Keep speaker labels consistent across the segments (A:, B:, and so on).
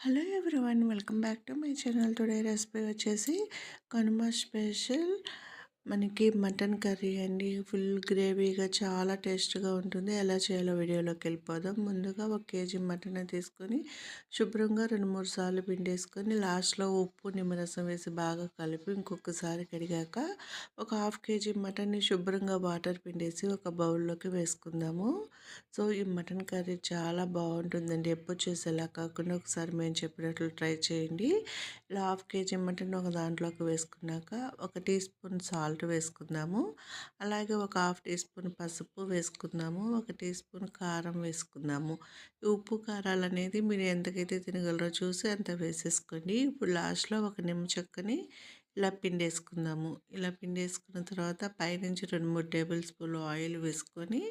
A: Hello everyone welcome back to my channel today recipe వచ్చేసి Kanuma special మనకి mutton curry అండి full గ్రేవీగా చాలా టేస్ట్గా ఉంటుంది. ఎలా చేయాలో వీడియోలోకి వెళ్ళిపోదాం. ముందుగా ఒక కేజీ మటన్ తీసుకొని శుభ్రంగా రెండు మూడు సార్లు పిండేసుకొని లాస్ట్లో ఉప్పు నిమ్మరసం వేసి బాగా కలిపి ఇంకొకసారి కడిగాక ఒక హాఫ్ కేజీ మటన్ని శుభ్రంగా వాటర్ పిండేసి ఒక బౌల్లోకి వేసుకుందాము. సో ఈ మటన్ కర్రీ చాలా బాగుంటుందండి. ఎప్పుడు చేసేలా కాకుండా ఒకసారి మేము చెప్పినట్లు ట్రై చేయండి. ఇలా హాఫ్ కేజీ మటన్ ఒక దాంట్లోకి వేసుకున్నాక ఒక టీ స్పూన్ సాల్ట్ సాల్ట్ వేసుకుందాము. అలాగే ఒక హాఫ్ టీ స్పూన్ పసుపు వేసుకుందాము. ఒక టీ స్పూన్ కారం వేసుకుందాము. ఉప్పు కారాలు అనేది మీరు ఎంతకైతే తినగలరో చూసి అంత వేసేసుకోండి. ఇప్పుడు లాస్ట్లో ఒక నిమ్మ చెక్కని ఇలా పిండేసుకుందాము. ఇలా పిండేసుకున్న తర్వాత పైనుంచి రెండు మూడు టేబుల్ స్పూన్లు ఆయిల్ వేసుకొని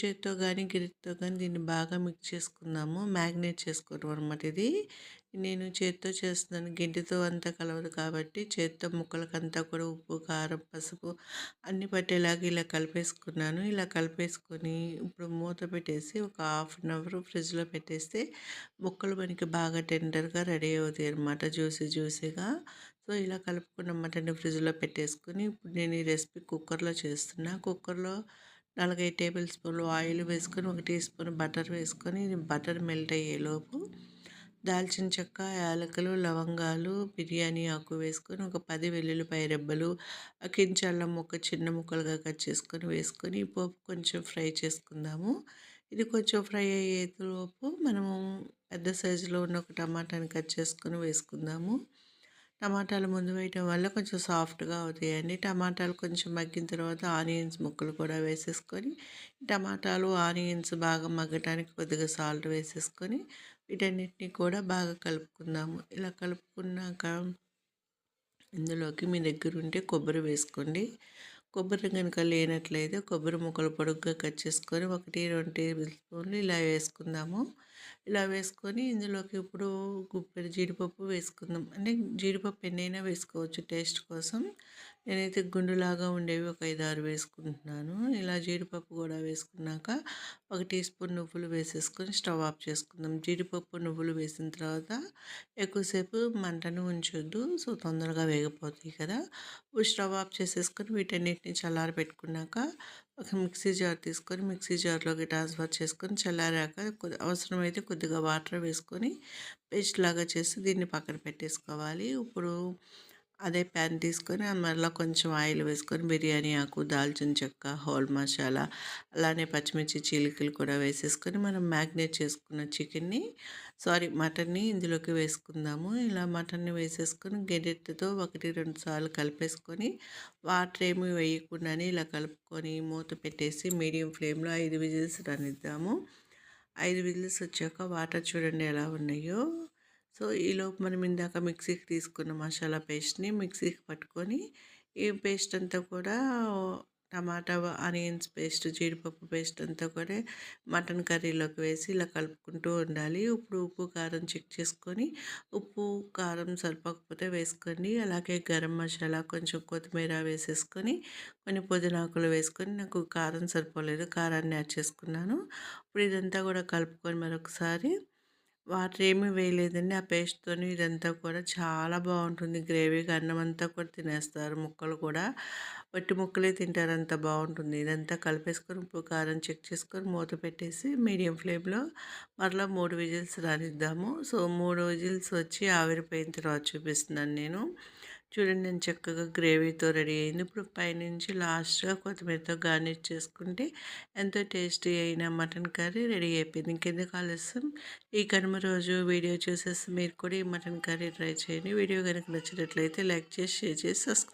A: చేతితో కానీ గిరితో కానీ దీన్ని బాగా మిక్స్ చేసుకుందాము. మ్యాగ్నేట్ చేసుకోవడం అనమాట ఇది. నేను చేతితో చేస్తున్నాను. గిడ్డతో అంతా కలవదు కాబట్టి చేతితో ముక్కలకంతా కూడా ఉప్పు కారం పసుపు అన్ని పట్టేలాగా ఇలా కలిపేసుకున్నాను. ఇలా కలిపేసుకొని ఇప్పుడు మూత పెట్టేసి ఒక హాఫ్ అన్ అవర్ ఫ్రిడ్జ్లో పెట్టేస్తే ముక్కలు మనకి బాగా టెండర్గా రెడీ అవుతాయి అనమాట జ్యూసీ జ్యూసీగా. సో ఇలా కలుపుకున్న మటన్ ఫ్రిడ్జ్లో పెట్టేసుకొని. ఇప్పుడు నేను ఈ రెసిపీ కుక్కర్లో చేస్తున్నా. కుక్కర్లో నాలుగైదు టేబుల్ స్పూన్లు ఆయిల్ వేసుకొని ఒక టీ స్పూన్ బటర్ వేసుకొని బటర్ మెల్ట్ అయ్యేలోపు దాల్చిన చెక్క యాలకులు లవంగాలు బిర్యానీ ఆకు వేసుకొని ఒక పది వెల్లుల్లిపాయ రెబ్బలు కించల్లం ముక్క చిన్న ముక్కలుగా కట్ చేసుకొని వేసుకొని పోపు కొంచెం ఫ్రై చేసుకుందాము. ఇది కొంచెం ఫ్రై అయ్యేలోపు మనము పెద్ద సైజులో ఉన్న ఒక టమాటాని కట్ చేసుకొని వేసుకుందాము. టమాటాలు ముందు వేయటం వల్ల కొంచెం సాఫ్ట్గా అవుతాయండి. టమాటాలు కొంచెం మగ్గిన తర్వాత ఆనియన్స్ ముక్కలు కూడా వేసేసుకొని టమాటాలు ఆనియన్స్ బాగా మగ్గటానికి కొద్దిగా సాల్ట్ వేసేసుకొని వీటన్నిటిని కూడా బాగా కలుపుకుందాము. ఇలా కలుపుకున్నాక ఇందులోకి మీ దగ్గర ఉంటే కొబ్బరి వేసుకోండి. కొబ్బరి కనుక లేనట్లయితే కొబ్బరి ముక్కలు పొడుగ్గా కట్ చేసుకొని ఒకటి రెండు టేబుల్ స్పూన్లు ఇలా వేసుకుందాము. ఇలా వేసుకొని ఇందులోకి ఇప్పుడు గుప్పెడు జీడిపప్పు వేసుకుందాం. అంటే జీడిపప్పు ఎన్నైనా వేసుకోవచ్చు టేస్ట్ కోసం. నేనైతే గుండులాగా ఉండేవి ఒక ఐదు ఆరు వేసుకుంటున్నాను. ఇలా జీడిపప్పు కూడా వేసుకున్నాక ఒక టీ స్పూన్ నువ్వులు వేసేసుకొని స్టవ్ ఆఫ్ చేసుకుందాం. జీడిపప్పు నువ్వులు వేసిన తర్వాత ఎక్కువసేపు మంటను ఉంచొద్దు. సో తొందరగా వేగిపోతాయి కదా. స్టవ్ ఆఫ్ చేసేసుకొని వీటన్నిటిని చల్లారి పెట్టుకున్నాక ఒక మిక్సీ జార్ తీసుకొని మిక్సీ జార్లోకి ట్రాన్స్ఫర్ చేసుకొని చల్లారాక అవసరమైతే కొద్దిగా వాటర్ వేసుకొని పేస్ట్ లాగా చేసి దీన్ని పక్కన పెట్టేసుకోవాలి. ఇప్పుడు అదే ప్యాన్ తీసుకొని మళ్ళీ కొంచెం ఆయిల్ వేసుకొని బిర్యానీ ఆకు దాల్చిన చెక్క హోల్ మసాలా అలానే పచ్చిమిర్చి చీలికలు కూడా వేసేసుకొని మనం మ్యాగ్నేట్ చేసుకున్న చికెన్ని సారీ మటన్ని ఇందులోకి వేసుకుందాము. ఇలా మటన్ని వేసేసుకొని గెడెట్తో ఒకటి రెండు సార్లు కలిపేసుకొని వాటర్ ఏమి వేయకుండానే ఇలా కలుపుకొని మూత పెట్టేసి మీడియం ఫ్లేమ్లో ఐదు విజిల్స్ రనిద్దాము. ఐదు విజిల్స్ వచ్చాక వాటర్ చూడండి ఎలా ఉన్నాయో. సో ఈలోపు మనం ఇందాక మిక్సీకి తీసుకున్న మసాలా పేస్ట్ని మిక్సీకి పట్టుకొని ఈ పేస్ట్ అంతా కూడా టమాటా ఆనియన్స్ పేస్ట్ జీడిపప్పు పేస్ట్ అంతా కూడా మటన్ కర్రీలోకి వేసి ఇలా కలుపుకుంటూ ఉండాలి. ఇప్పుడు ఉప్పు కారం చెక్ చేసుకొని ఉప్పు కారం సరిపోకపోతే వేసుకోండి. అలాగే గరం మసాలా కొంచెం కొత్తిమీర వేసేసుకొని కొన్ని పుదీనాకులు వేసుకొని నాకు కారం సరిపోలేదు కారాన్ని యాడ్ చేసుకున్నాను. ఇప్పుడు ఇదంతా కూడా కలుపుకొని మరొకసారి వాటర్ ఏమీ వేయలేదండి. ఆ పేస్ట్తో ఇదంతా కూడా చాలా బాగుంటుంది. గ్రేవీగా అన్నం అంతా కూడా తినేస్తారు ముక్కలు కూడా. వట్టి ముక్కలే తింటారు. అంత బాగుంటుంది. ఇదంతా కలిపేసుకొని ఉప్పు కారం చెక్ చేసుకొని మూత పెట్టేసి మీడియం ఫ్లేమ్లో మరలా మూడు విజిల్స్ రానిద్దాము. సో మూడు విజిల్స్ వచ్చి ఆవిరిపోయిన తర్వాత చూపిస్తున్నాను నేను. చూడండి నేను చక్కగా గ్రేవీతో రెడీ అయింది. ఇప్పుడు పైనుంచి లాస్ట్గా కొత్తిమీరతో గార్నిష్ చేసుకుంటే ఎంతో టేస్టీ అయిన మటన్ కర్రీ రెడీ అయిపోయింది. ఇంకెందుకు ఆలస్యం? ఈ కనుమ రోజు వీడియో చూసేసి మీరు కూడా ఈ మటన్ కర్రీ ట్రై చేయండి. వీడియో కనుక నచ్చినట్లయితే లైక్ చేసి షేర్ చేసి సబ్స్క్రైబ్